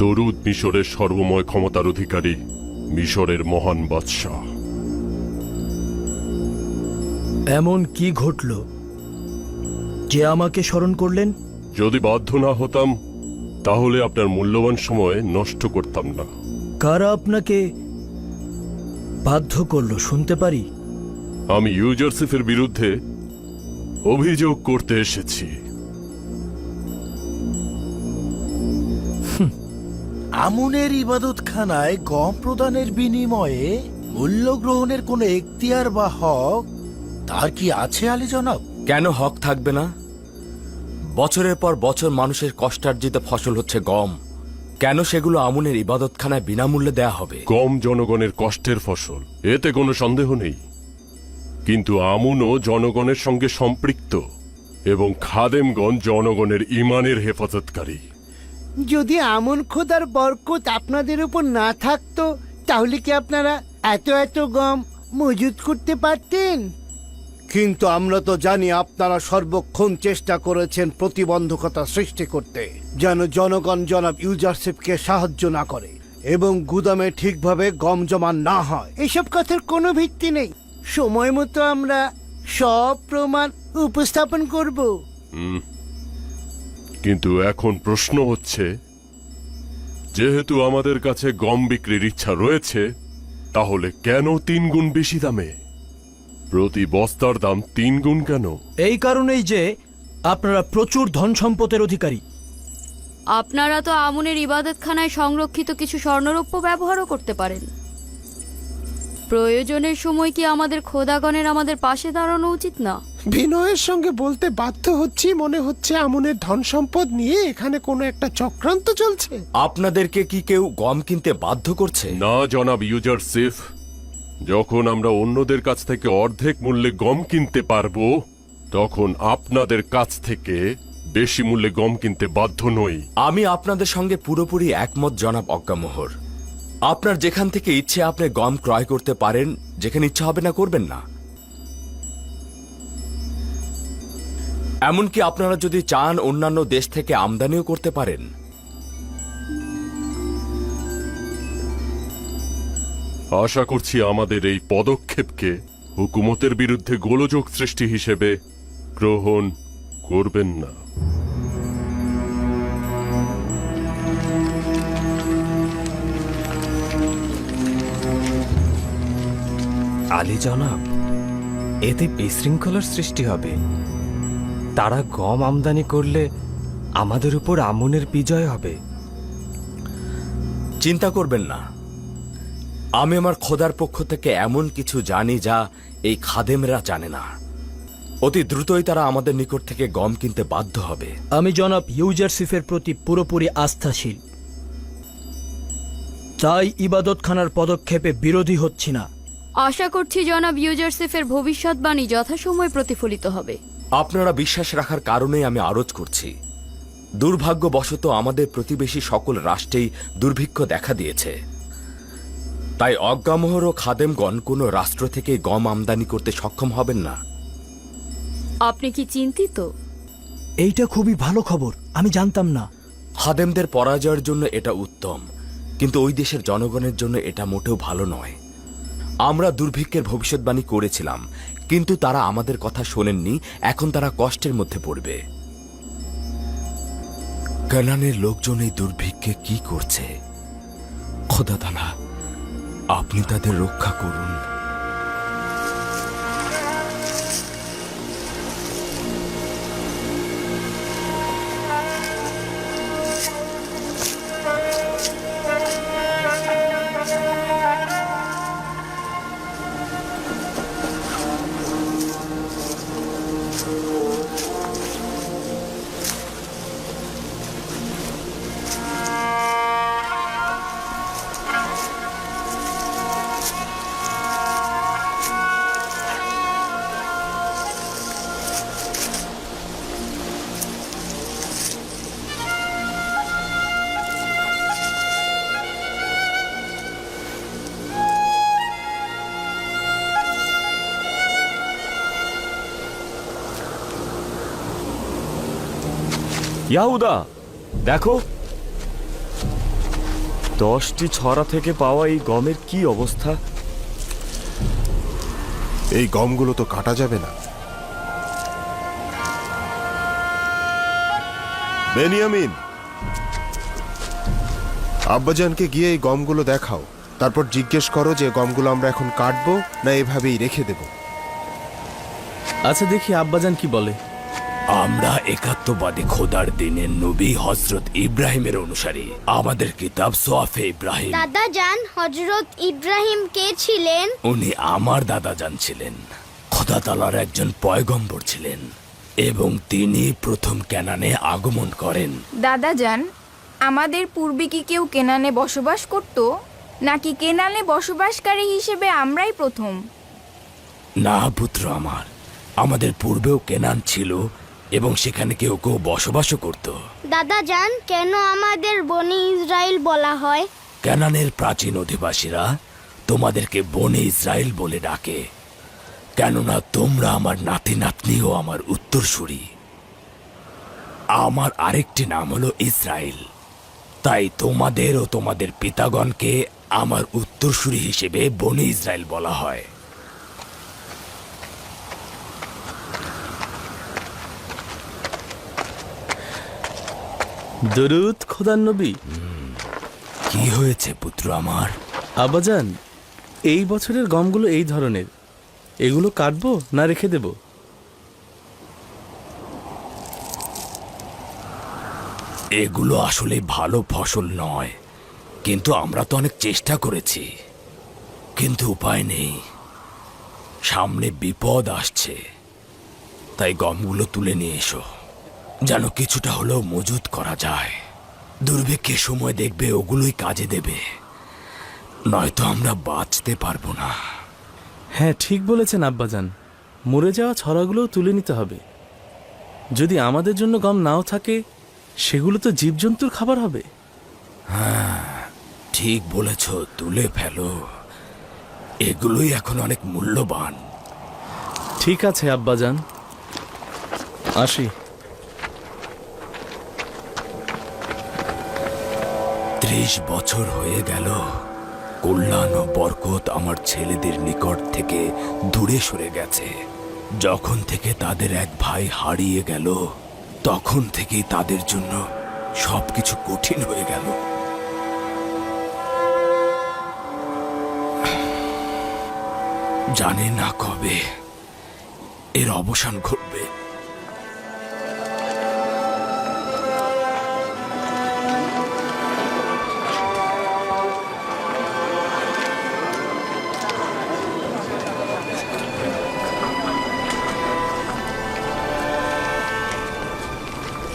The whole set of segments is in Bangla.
দরুদ মিশরের সর্বময় ক্ষমতার অধিকারী মিশরের মহান বাদশাহ। এমন কি ঘটল যে আমাকে স্মরণ করলেন? যদি বাধ্য না হতাম তাহলে আপনার মূল্যবান সময় নষ্ট করতাম না। কারা আপনাকে বাধ্য করল শুনতে পারি? আমি ইউজারসিফের বিরুদ্ধে অভিযোগ করতে এসেছি। আমুনের ইবাদতখানায় গম প্রদানের বিনিময়ে মূল্য গ্রহণের কোনো এখতিয়ার বা হক তার কি আছে আলী জনাব? কেন হক থাকবে না? বছরের পর বছর মানুষের কষ্টার্জিত ফসল হচ্ছে গম। কেন সেগুলো আমুনের ইবাদতখানায় বিনামূল্যে দেয়া হবে? গম জনগণের কষ্টের ফসল এতে কোনো সন্দেহ নেই। কিন্তু আমুনও জনগণের সঙ্গে সম্পৃক্ত এবং খাদেমগণ জনগণের ইমানের হেফাজতকারী। যদি আমন খোদার বরকত আপনাদের উপর না থাকতো তাহলে কি আপনারা এত এত গম মজুত করতে পারতেন? কিন্তু আমরা তো জানি আপনারা সর্বক্ষণ চেষ্টা করেছেন প্রতিবন্ধকতা সৃষ্টি করতে যেন জনগণ জনাব ইউজারশিপকে সাহায্য না করে এবং গুদামে ঠিকভাবে গম জমা না হয়। এসব কথার কোনো ভিত্তি নেই। সময় মতো আমরা সব প্রমাণ উপস্থাপন করব। কিন্তু এখন প্রশ্ন হচ্ছে যেহেতু আমাদের কাছে গম বিক্রির ইচ্ছা রয়েছে তাহলে কেন তিন গুণ বেশি দামে? প্রতি বস্তার দাম তিন গুণ কেন? এই কারণেই যে আপনারা প্রচুর ধন সম্পদের অধিকারী। আপনারা তো আমুনের ইবাদতখানায় সংরক্ষিত কিছু স্বর্ণরৌপ্য ব্যবহারও করতে পারেন। প্রয়োজনের সময় কি আমাদের খোদাগণের আমাদের পাশে দাঁড়ানো উচিত না? বিনয়ের সঙ্গে বলতে বাধ্য হচ্ছি মনে হচ্ছে আমনের ধন সম্পদ নিয়ে এখানে কোনো একটা চক্রান্ত চলছে। আপনাদেরকে কি কেউ গম কিনতে বাধ্য করছে? না জনাব ইউজারসিফ যখন আমরা অন্যদের কাছ থেকে অর্ধেক মূল্যে গম কিনতে পারব তখন আপনাদের কাছ থেকে বেশি মূল্যে গম কিনতে বাধ্য নই। আমি আপনাদের সঙ্গে পুরোপুরি একমত জনাব অজ্ঞামোহর আপনার যেখান থেকে ইচ্ছে আপনি গম ক্রয় করতে পারেন যেখানে ইচ্ছা হবে না করবেন না। এমনকি আপনারা যদি চান অন্যান্য দেশ থেকে আমদানিও করতে পারেন। আশা করছি আমাদের এই পদক্ষেপকে হুকুমতের বিরুদ্ধে গোলযোগ সৃষ্টি হিসেবে গ্রহণ করবেন না। আলী জনাব এতে বিশৃঙ্খলার সৃষ্টি হবে। তারা গম আমদানি করলে আমাদের উপর আমনের বিজয় হবে। চিন্তা করবেন না। আমি আমার খোদার পক্ষ থেকে এমন কিছু জানি যা এই খাদেমরা জানে না। অতি দ্রুতই তারা আমাদের নিকট থেকে গম কিনতে বাধ্য হবে। আমি জনাব ইউজারসিফের প্রতি পুরোপুরি আস্থাশীল। তাই ইবাদতখানার পদক্ষেপে বিরোধী হচ্ছি না। আশা করছি জনাব ইউজারসিফের ভবিষ্যৎবাণী যথাসময়ে প্রতিফলিত হবে। আপনারা বিশ্বাস রাখার কারণেই আমি আরজ করছি। দুর্ভাগ্যবশত আমাদের প্রতিবেশী সকল রাষ্ট্রেই দুর্ভিক্ষ দেখা দিয়েছে। তাই অজ্ঞামোহর ও খাদেমগণ কোনো রাষ্ট্র থেকে গম আমদানি করতে সক্ষম হবেন না। আপনি কি চিন্তিত? এইটা খুবই ভালো খবর আমি জানতাম না। খাদেমদের পরাজয়ের জন্য এটা উত্তম কিন্তু ওই দেশের জনগণের জন্য এটা মোটেও ভালো নয়। আমরা দুর্ভিক্ষের ভবিষ্যৎবাণী করেছিলাম কিন্তু তারা আমাদের কথা শোনেননি, এখন তারা কষ্টের মধ্যে পড়বে। কানানের লোকজন এই দুর্ভিক্ষে কি করছে? খোদা তালা আপনি তাদের রক্ষা করুন। ইয়াহুদা দেখো। দশটি ছড়া থেকে পাওয়া এই গমের কি অবস্থা? এই গমগুলো তো কাটা যাবে না। বেনিয়ামিন আব্বাজানকে গিয়ে এই গমগুলো দেখাও। তারপর জিজ্ঞেস করো যে গমগুলো আমরা এখন কাটবো না এভাবেই রেখে দেব। আচ্ছা দেখি আব্বাজান কি বলে। আমরা একাত্মবাদী খোদার দিনের নবী হজরত ইব্রাহিমের অনুসারী। আমাদের কিতাব সোয়াফে ইব্রাহিম। দাদা যান হজরত ইব্রাহিম কে ছিলেন? উনি আমার দাদা জান ছিলেন। খোদা তালার একজন পয়গম্বর ছিলেন এবং তিনি প্রথম ক্যানানে আগমন করেন। দাদা যান আমাদের পূর্বে কি কেউ কেনানে বসবাস করত? নাকি কেনানে বসবাসকারী হিসেবে আমরাই প্রথম? না পুত্র আমার আমাদের পূর্বেও কেনান ছিল এবং সেখানে কেউ কেউ বসবাসও করত। দাদা যান কেন আমাদের বনি ইসরায়েল বলা হয়? ক্যানানের প্রাচীন অধিবাসীরা তোমাদেরকে বনে ইসরায়েল বলে ডাকে কেননা তোমরা আমার নাতি নাতনি ও আমার উত্তরসূরি। আমার আরেকটি নাম হলো ইসরায়েল তাই তোমাদের ও তোমাদের পিতাগণকে আমার উত্তরসূরি হিসেবে বনে ইসরায়েল বলা হয়। দরুদ খোদার নবী। কি হয়েছে পুত্র আমার? আব্বাজান এই বছরের গমগুলো এই ধরনের। এগুলো কাটবো না রেখে দেব? এগুলো আসলে ভালো ফসল নয় কিন্তু আমরা তো অনেক চেষ্টা করেছি। কিন্তু উপায় নেই। সামনে বিপদ আসছে তাই গমগুলো তুলে নিয়ে এসো। যেন কিছুটা হলেও মজুত করা যায়। দুর্ভিক্ষের সময় দেখবে ওগুলোই কাজে দেবে। নয়তো আমরা বাঁচতে পারব না। হ্যাঁ ঠিক বলেছেন আব্বাজান। মরে যাওয়া ছড়াগুলোও তুলে নিতে হবে। যদি আমাদের জন্য গম নাও থাকে সেগুলো তো জীবজন্তুর খাবার হবে। হ্যাঁ ঠিক বলেছ তুলে ফেলো। এগুলোই এখন অনেক মূল্যবান। ঠিক আছে আব্বাজান। আসি। ত্রিশ বছর হয়ে গেল। কল্যাণ ও বরকত আমার ছেলেদের নিকট থেকে দূরে সরে গেছে। যখন থেকে তাদের এক ভাই হারিয়ে গেল, তখন থেকেই তাদের জন্য সব কিছু কঠিন হয়ে গেল। জানে না কবে এর অবসান ঘটবে।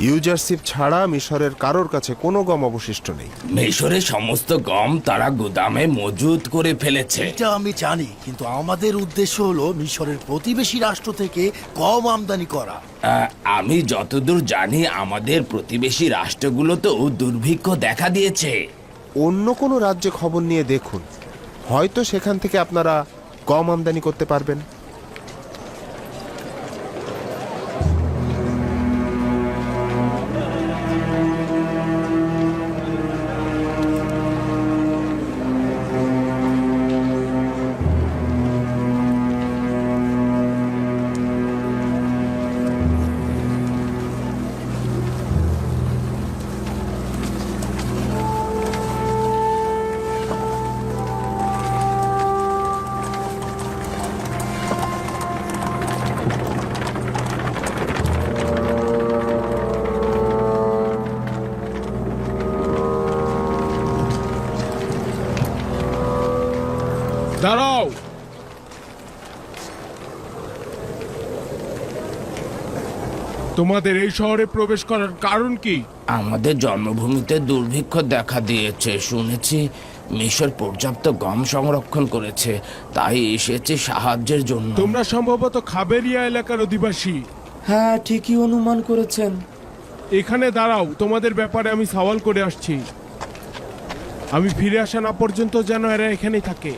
ইউজারশিপ ছাড়া মিশরের কারোর কাছে কোনো গম অবশিষ্ট নেই। মিশরে সমস্ত গম তারা গুদামে মজুত করে ফেলেছে। এটা আমি জানি কিন্তু আমাদের উদ্দেশ্য হলো মিশরের প্রতিবেশী রাষ্ট্র থেকে কম আমদানি করা। আহ, আমি যতদূর জানি আমাদের প্রতিবেশী রাষ্ট্রগুলো তো দুর্ভিক্ষ দেখা দিয়েছে। অন্য কোনো রাজ্যে খবর নিয়ে দেখুন। হয়তো সেখান থেকে আপনারা কম আমদানি করতে পারবেন। দাঁড়াও তোমাদের এই শহরে প্রবেশ করার কারণ কি? আমাদের জন্মভূমিতে দুর্ভিক্ষ দেখা দিয়েছে শুনেছি। মিশর পর্যাপ্ত গম সংরক্ষণ করেছে তাই এসেছে সাহায্যের জন্য। তোমরা সম্ভবত খাবেরিয়া এলাকার অধিবাসী। হ্যাঁ ঠিকই অনুমান করেছেন। এখানে দাঁড়াও তোমাদের ব্যাপারে আমি সওয়াল করে আসছি। আমি ফিরে আসা না পর্যন্ত যেন এরা এখানেই থাকে।